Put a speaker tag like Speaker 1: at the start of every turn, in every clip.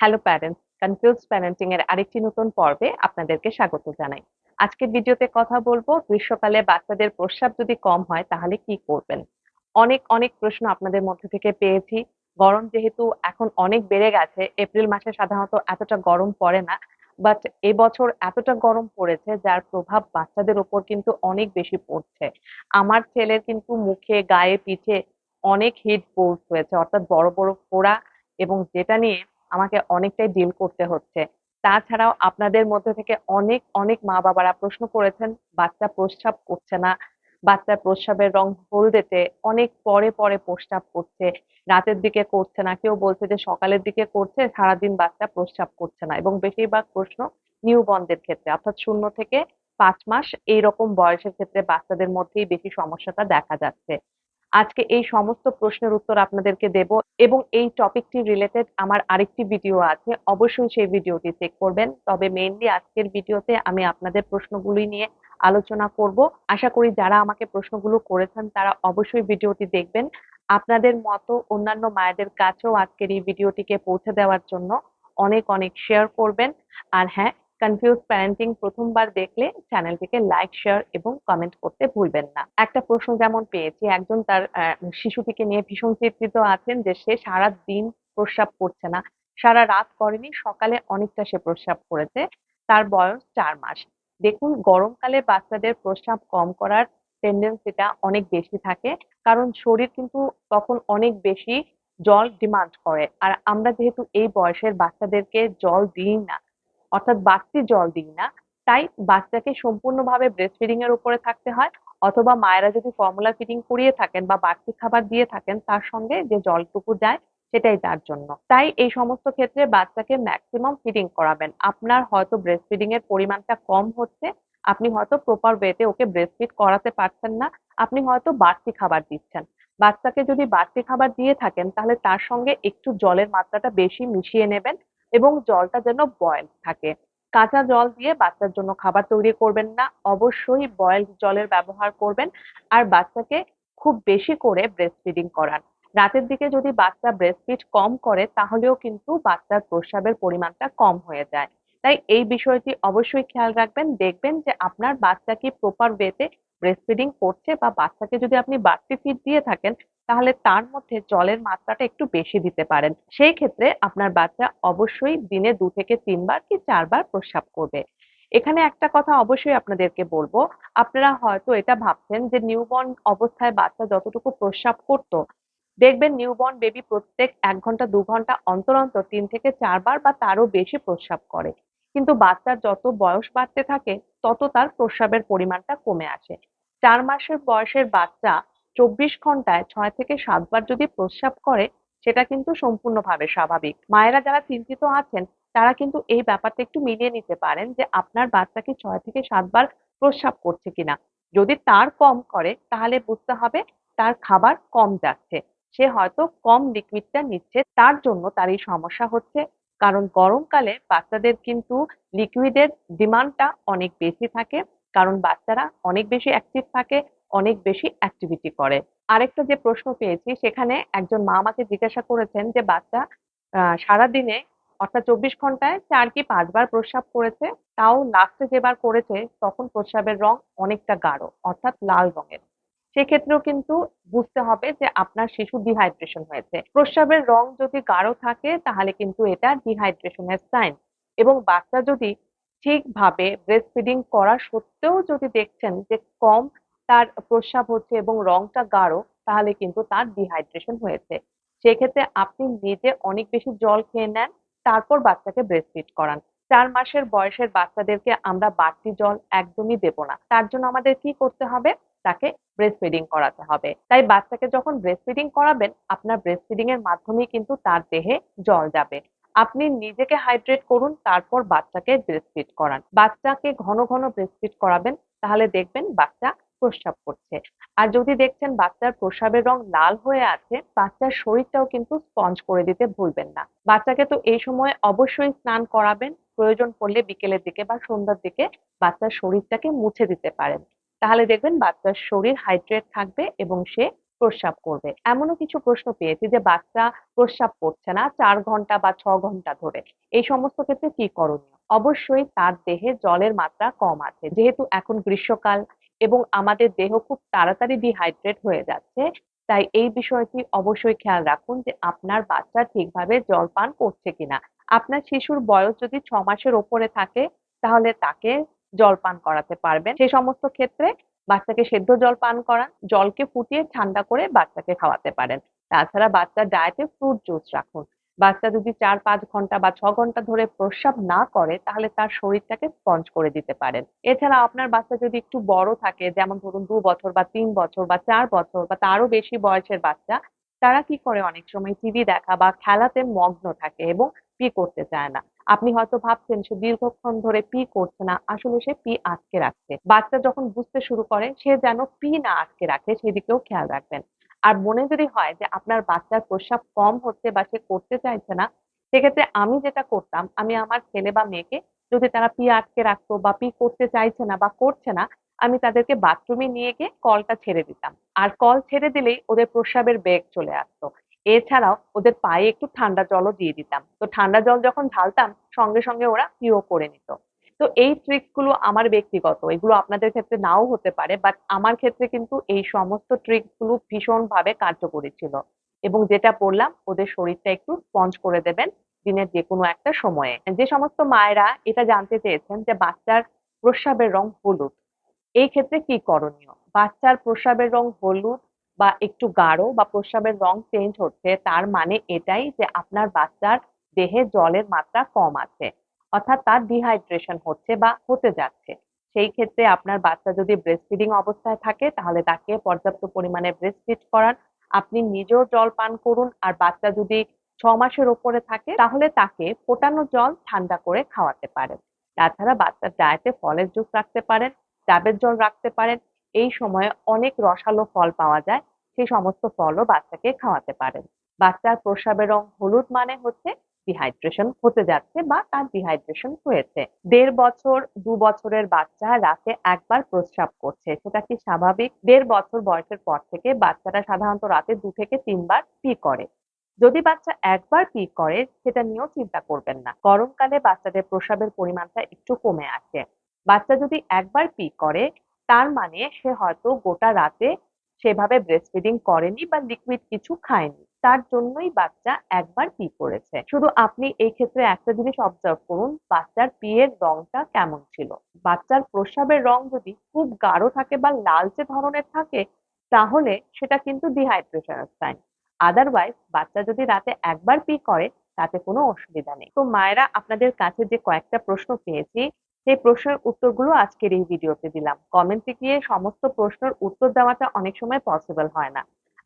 Speaker 1: Hello parents confuse parenting এর আরেকটি নতুন পর্বে আপনাদেরকে স্বাগত জানাই। আজকের ভিডিওতে কথা বলব গ্রীষ্মকালে বাচ্চাদের প্রস্রাব যদি কম হয় তাহলে কি করবেন? অনেক অনেক প্রশ্ন আপনাদের মধ্যে থেকে পেয়েছি। গরম যেহেতু এখন অনেক বেড়ে গেছে, এপ্রিল মাসে সাধারণত এতটা গরম পড়ে না বাট এবছর এতটা গরম পড়েছে যার প্রভাব বাচ্চাদের ওপর কিন্তু অনেক বেশি পড়ছে। আমার ছেলের কিন্তু মুখে, গায়ে, পিঠে অনেক হিট পোস্ট হয়েছে, অর্থাৎ বড় বড় ফোড়া এবং যেটা নিয়ে আমাকে অনেকটাই ডিল করতে হচ্ছে। তাছাড়াও আপনাদের মধ্যে থেকে অনেক অনেক মা বাবারা প্রশ্ন করেছেন, বাচ্চা প্রস্রাব করছে না বাচ্চার প্রস্রাবের রং হলদেতে অনেক পরে পরে প্রস্রাব করছে, রাতের দিকে করছে না, কেউ বলছে যে সকালের দিকে করছে, সারাদিন বাচ্চা প্রস্রাব করছে না এবং বেশিরভাগ প্রশ্ন নিউ বন্ধের ক্ষেত্রে, অর্থাৎ শূন্য থেকে পাঁচ মাস এইরকম বয়সের ক্ষেত্রে বাচ্চাদের মধ্যেই বেশি সমস্যাটা দেখা যাচ্ছে। আজকে এই সমস্ত প্রশ্নের উত্তর আপনাদেরকে দেব এবং এই টপিকটি রিলেটেড আমার আরেকটি ভিডিও আছে, অবশ্যই সেই ভিডিওটি চেক করবেন। তবে মেইনলি আজকের ভিডিওতে আমি আপনাদের প্রশ্নগুলি নিয়ে আলোচনা করব। আশা করি যারা আমাকে প্রশ্নগুলো করেছেন তারা অবশ্যই ভিডিওটি দেখবেন। আপনাদের মতো অন্যান্য মায়েদের কাছেও আজকের এই ভিডিওটিকে পৌঁছে দেওয়ার জন্য অনেক অনেক শেয়ার করবেন। আর হ্যাঁ কনফিউজ প্যারেন্টিং প্রথমবার দেখলে চ্যানেলটিকে লাইক শেয়ার এবং কমেন্ট করতে ভুলবেন না। একটা প্রশ্ন যেমন পেয়েছি, একজন তার শিশুটিকে নিয়ে ভীষণ চিন্তিত আছেন যে সে সারা দিন প্রস্রাব করছে না। সারা রাত করেনি, সকালে অনেকটা সে প্রস্রাব করেছে। তার বয়স চার মাস। দেখুন, গরমকালে বাচ্চাদের প্রস্রাব কম করার টেন্ডেন্সিটা অনেক বেশি থাকে, কারণ শরীর কিন্তু তখন অনেক বেশি জল ডিমান্ড করে। আর আমরা যেহেতু এই বয়সের বাচ্চাদেরকে জল দিই না অর্থাৎ বাড়তি জল দিই না। তাই বাচ্চাকে সম্পূর্ণভাবে ব্রেস্ট ফিডিং এর উপরে থাকতে হয় অথবা মায়েরা যদি ফর্মুলা ফিডিং করিয়ে থাকেন বা বাড়তি খাবার দিয়ে থাকেন তার সঙ্গে যে জলটুকু যায় সেটাই তার জন্য। তাই এই সমস্ত ক্ষেত্রে বাচ্চাকে ম্যাক্সিমাম ফিডিং করাবেন। আপনার হয়তো ব্রেস্ট ফিডিং এর পরিমাণটা কম হচ্ছে, আপনি হয়তো প্রপার ওয়েতে ওকে ব্রেস্ট ফিড করাতে পারছেন না, আপনি হয়তো বাড়তি খাবার দিচ্ছেন। বাচ্চাকে যদি বাড়তি খাবার দিয়ে থাকেন তাহলে তার সঙ্গে একটু জলের মাত্রাটা বেশি মিশিয়ে নেবেন এবং জলটা যেন বয়েল থাকে। কাঁচা জল দিয়ে বাচ্চার জন্য খাবার তৈরি করবেন না। অবশ্যই বয়েলড জলের ব্যবহার করবেন আর বাচ্চাকে খুব বেশি করে ব্রেস্ট ফিডিং করান। রাতের দিকে যদি বাচ্চা ব্রেস্ট ফিড কম করে, তাহলেও কিন্তু বাচ্চার প্রস্রাবের পরিমাণটা কম হয়ে যায়। তাই এই বিষয়টি অবশ্যই খেয়াল রাখবেন। দেখবেন যে আপনার বাচ্চা কি প্রপার ওয়েতে ব্রেস্ট ফিডিং করছে বা বাচ্চাকে যদি আপনি বাড়তি ফিড দিয়ে থাকেন তাহলে তার মধ্যে জলের মাত্রাটা একটু বেশি দিতে পারেন। সেই ক্ষেত্রে আপনার বাচ্চা অবশ্যই দিনে দু থেকে তিনবার কি চারবার প্রস্রাব করবে। এখানে একটা কথা অবশ্যই আপনাদেরকে বলব, আপনারা হয়তো এটা ভাবছেন যে নিউবর্ন অবস্থায় বাচ্চা যতটুকু প্রস্রাব করতো, দেখবেন নিউবর্ন বেবি প্রত্যেক এক ঘণ্টা, দু ঘণ্টা অন্তর অন্তর তিন থেকে চারবার বা তারও বেশি প্রস্রাব করে। কিন্তু বাচ্চার যত বয়স বাড়তে থাকে, তত তার প্রস্রাবের পরিমাণটা কমে আসে। চার মাসের বয়সের বাচ্চা চব্বিশ ঘন্টায় ছয় থেকে সাতবার যদি প্রস্রাব করে, সেটা কিন্তু সম্পূর্ণভাবে স্বাভাবিক। মায়েরা যারা চিন্তিত আছেন, তারা কিন্তু এই ব্যাপারটা একটু মিলিয়ে নিতে পারেন যে আপনার বাচ্চা কি ছয় থেকে সাতবার প্রস্রাব করছে কিনা। যদি তার কম করে, তাহলে বুঝতে হবে তার খাবার কম যাচ্ছে। সে হয়তো কম লিকুইডটা নিচ্ছে, তার জন্য তার এই সমস্যা হচ্ছে। কারণ গরমকালে বাচ্চাদের কিন্তু লিকুইডের ডিমান্ডটা অনেক বেশি থাকে। কারণ বাচ্চারা অনেক বেশি অ্যাক্টিভ থাকে অনেক বেশি অ্যাক্টিভিটি করে। আরেকটা যে প্রশ্ন পেয়েছি, সেখানে একজন মা আমাকে জিজ্ঞাসা করেছেন যে, বাচ্চা সারাদিনে অর্থাৎ চব্বিশ ঘন্টায় চার কি পাঁচবার প্রস্রাব করেছে? তাও লাস্টে যেবার করেছে, তখন প্রস্রাবের রং অনেকটা গাঢ়, অর্থাৎ লাল রঙের। সেক্ষেত্রেও কিন্তু বুঝতে হবে যে, আপনার শিশু ডিহাইড্রেশন হয়েছে। প্রস্রাবের রং যদি গাঢ় থাকে, তাহলে কিন্তু এটা ডিহাইড্রেশনের সাইন এবং বাচ্চা যদি ঠিকভাবে ব্রেস্ট ফিডিং করা সত্ত্বেও যদি দেখছেন যে, কম তার প্রস্রাব হচ্ছে এবং রংটা গাঢ়, তাহলে কিন্তু তার ডিহাইড্রেশন হয়েছে। সেক্ষেত্রে আপনি নিজে অনেক বেশি জল খেয়ে নেন, তারপর বাচ্চাকে ব্রেস্ট ফিড করান। চার মাসের বয়সের বাচ্চাদেরকে আমরা বাড়তি জল একদমই দেব না। তার জন্য আমাদের কি করতে হবে? তাকে ব্রেস্ট ফিডিং করাতে হবে। তাই বাচ্চাকে যখন ব্রেস্ট ফিডিং করাবেন, আপনার ব্রেস্ট ফিডিং এর মাধ্যমেই কিন্তু তার দেহে জল যাবে। আপনি নিজেকে হাইড্রেট করুন, তারপর বাচ্চাকে ব্রেস্ট ফিড করান। বাচ্চাকে ঘন ঘন ব্রেস্ট ফিড করাবেন, তাহলে দেখবেন বাচ্চা প্রস্রাব করছে। আর যদি দেখছেন বাচ্চার প্রস্রাবের রং লাল হয়ে আছে, বাচ্চার শরীরটাও কিন্তু স্পঞ্জ করে দিতে ভুলবেন না। বাচ্চাকে তো এই সময় অবশ্যই স্নান করাবেন, প্রয়োজন পড়লে বিকেলের দিকে বা সন্ধ্যার দিকে বাচ্চার শরীরটাকে মুছে দিতে পারেন। তাহলে দেখবেন বাচ্চার শরীর হাইড্রেট থাকবে এবং সে প্রস্রাব করবে। এমনও কিছু প্রশ্ন পেয়েছি যে বাচ্চা প্রস্রাব করছে না চার ঘণ্টা বা ছ ঘণ্টা ধরে। এই সমস্ত ক্ষেত্রে কি করণীয়? অবশ্যই তার দেহে জলের মাত্রা কম আছে। যেহেতু এখন গ্রীষ্মকাল এবং আমাদের দেহ খুব তাড়াতাড়ি ডিহাইড্রেট হয়ে যাচ্ছে। তাই এই বিষয়টি অবশ্যই খেয়াল রাখুন যে আপনার বাচ্চা ঠিকভাবে জল পান করছে কিনা। আপনার শিশুর বয়স যদি ছ মাসের ওপরে থাকে, তাহলে তাকে জল পান করাতে পারবেন। সেই সমস্ত ক্ষেত্রে বাচ্চাকে সেদ্ধ জল পান করান, জলকে ফুটিয়ে ঠান্ডা করে বাচ্চাকে খাওয়াতে পারেন। তাছাড়া বাচ্চার ডায়েটে ফ্রুট জুস রাখুন। বাচ্চা যদি চার, পাঁচ ঘণ্টা বা ছ ঘণ্টা ধরে প্রস্রাব না করে, তাহলে তার শরীরটাকে স্পঞ্জ করে দিতে পারেন। এছাড়া আপনার বাচ্চা যদি একটু বড় থাকে, যেমন ধরুন দু বছর বা তিন বছর বা চার বছর বা তারও বেশি বয়সের বাচ্চা, তারা কি করে অনেক সময় টিভি দেখা বা খেলাতে মগ্ন থাকে এবং পি করতে চায় না। আপনি হয়তো ভাবছেন সে দীর্ঘক্ষণ ধরে পি করছে না, আসলে সে পি আটকে রাখছে। বাচ্চা যখন বুঝতে শুরু করে, সে যেন পি না আটকে রাখে, সেদিকেও খেয়াল রাখবেন। আর মনে যদি হয় যে আপনার বাচ্চার প্রস্রাব কম হচ্ছে বা সে করতে চাইছে না, সেক্ষেত্রে আমি যেটা করতাম, আমি আমার ছেলে বা মেয়েকে যদি তারা পি আটকে রাখতো বা পি করতে চাইছে না বা করছে না, আমি তাদেরকে বাথরুমে নিয়ে গিয়ে কলটা ছেড়ে দিতাম। আর কল ছেড়ে দিলেই ওদের প্রস্রাবের বেগ চলে আসতো। এছাড়াও ওদের পায়ে একটু ঠান্ডা জলও দিয়ে দিতাম। তো ঠান্ডা জল যখন ঢালতাম, সঙ্গে সঙ্গে ওরা পিও করে নিত। তো এই ট্রিক্সগুলো আমার ব্যক্তিগত, এগুলো আপনাদের ক্ষেত্রে নাও হতে পারে বাট আমার ক্ষেত্রে কিন্তু এই সমস্ত ট্রিক্সগুলো ভীষণ ভাবে কার্যকরী ছিল। এবং যেটা বললাম ওদের শরীরটা একটু স্পঞ্জ করে দেবেন দিনের যে কোনো একটা সময়ে। যে সমস্ত মায়েরা এটা জানতে চেয়েছেন যে বাচ্চার প্রস্রাবের রং হলুদ। এই ক্ষেত্রে কি করণীয়? বাচ্চার প্রস্রাবের রং হলুদ বা একটু গাঢ় বা প্রস্রাবের রং চেঞ্জ হচ্ছে, তার মানে এটাই যে আপনার বাচ্চার দেহে জলের মাত্রা কম আছে। অর্থাৎ তার ডিহাইড্রেশন হচ্ছে বা হতে যাচ্ছে। সেই ক্ষেত্রে আপনার বাচ্চা যদি ব্রেস্টফিডিং অবস্থায় থাকে, তাহলে তাকে পর্যাপ্ত পরিমাণে ব্রেস্টফিড করান। আপনি নিজেও জল পান করুন, আর বাচ্চা যদি ছ মাসের ওপরে থাকে, তাহলে তাকে ফোটানো জল ঠান্ডা করে খাওয়াতে পারেন। তাছাড়া বাচ্চার ডায়েটে ফলের জুস রাখতে পারেন, ডাবের জল রাখতে পারেন। এই সময়ে অনেক রসালো ফল পাওয়া যায়, সেই সমস্ত ফলও বাচ্চাকে খাওয়াতে পারেন। বাচ্চার প্রস্রাবের রং হলুদ মানে হচ্ছে ডিহাইড্রেশন হতে যাচ্ছে বা তার ডিহাইড্রেশন হয়েছে। দেড় বছর, দু বছরের বাচ্চা রাতে একবার প্রস্রাব করছে। সেটা কি স্বাভাবিক? দেড় বছর বয়সের পর থেকে বাচ্চারা সাধারণত রাতে দু থেকে তিনবার পি করে। যদি বাচ্চা একবার পি করে, সেটা নিয়েও চিন্তা করবেন না। গরমকালে বাচ্চাদের প্রস্রাবের পরিমাণটা একটু কমে আসে। বাচ্চা যদি একবার পি করে, তার মানে সে হয়তো গোটা রাতে সেভাবে ব্রেস্ট ফিডিং করেনি বা লিকুইড কিছু খায়নি। তার জন্যই বাচ্চা একবার পি করেছে। শুধু আপনি এই ক্ষেত্রে একটা জিনিস অবজার্ভ করুন, বাচ্চার পি এর রংটা কেমন ছিল? বাচ্চার প্রস্রাবের রং যদি খুব গাঢ় থাকে বা লালচে ধরনের থাকে, তাহলে সেটা কিন্তু ডিহাইড্রেশনের সাইন আদারওয়াইজ বাচ্চা যদি রাতে একবার পি করে, তাতে কোনো অসুবিধা নেই। তো মায়েরা, আপনাদের কাছে যে কয়েকটা প্রশ্ন পেয়েছি, সেই প্রশ্নের উত্তরগুলো আজকের এই ভিডিওতে দিলাম। কমেন্টে গিয়ে সমস্ত প্রশ্নের উত্তর দেওয়াটা অনেক সময় পসিবল হয় না।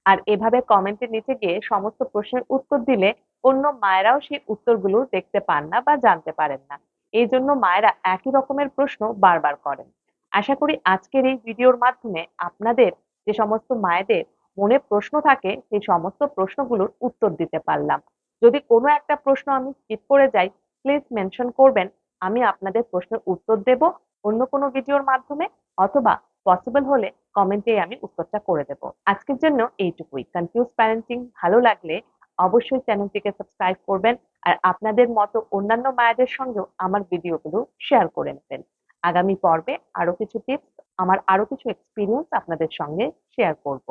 Speaker 1: আর এভাবে কমেন্টের নিচে গিয়ে সমস্ত প্রশ্নের উত্তর দিলে অন্য মায়েরাও সেই উত্তরগুলো দেখতে পান না বা জানতে পারেন না। এই জন্য মায়েরা একই রকমের প্রশ্ন বারবার করেন। আশা করি আজকের এই ভিডিওর মাধ্যমে আপনাদের যে সমস্ত মায়েদের মনে প্রশ্ন থাকে, সেই সমস্ত প্রশ্নগুলোর উত্তর দিতে পারলাম। যদি কোনো একটা প্রশ্ন আমি স্কিপ করে যাই প্লিজ মেনশন করবেন। আমি আপনাদের প্রশ্নের উত্তর দেব অন্য কোনো ভিডিওর মাধ্যমে অথবা পসিবল হলে কমেন্টে আমি উত্তরটা করে দেব। আজকের জন্য এইটুকুই। কনফিউজ প্যারেন্টিং ভালো লাগলে অবশ্যই চ্যানেলটিকে সাবস্ক্রাইব করবেন আর আপনাদের মতো অন্যান্য মায়েদের সঙ্গেও আমার ভিডিওগুলো শেয়ার করে নেবেন। আগামী পর্বে আরও কিছু টিপস আমার আরও কিছু এক্সপিরিয়েন্স আপনাদের সঙ্গে শেয়ার করব।